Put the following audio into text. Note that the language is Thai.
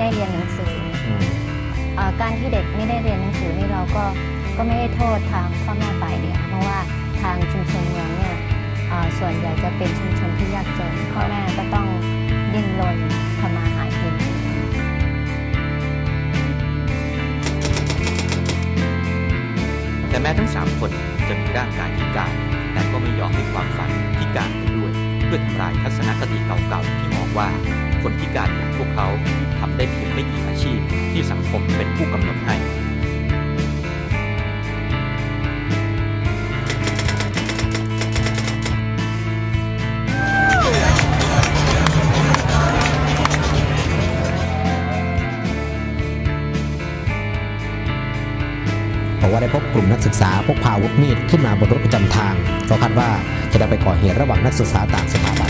ได้เรียนหนังสืออืมเอ่อการที่เด็กไม่ได้เรียนหนังสือนี่เราก็ก็ไม่ได้โทษทางพ่อแม่ฝ่ายเดียวเพราะว่าทางชุมชนเมืองเนี่ยเอ่อส่วนใหญ่จะเป็นชุมชนที่ยากจนพ่อแม่ก็ต้องดิ้นรนทำมาหากินแต่แม้ทั้ง3คนจะมีร่างกายพิการแต่ก็ไม่ยอมให้ความฝันพิการไปด้วย เพื่อทำลายทัศนคติเก่าๆที่มองว่าคนพิการ ที่สังคมเป็นผู้กำหนดให้บอกว่าได้พบกลุ่มนักศึกษาพกพาอาวุธมีดขึ้นมาบนรถประจำทางเพราะคาดว่าจะได้ไปก่อเหตุระหว่างนักศึกษาต่างสถาบัน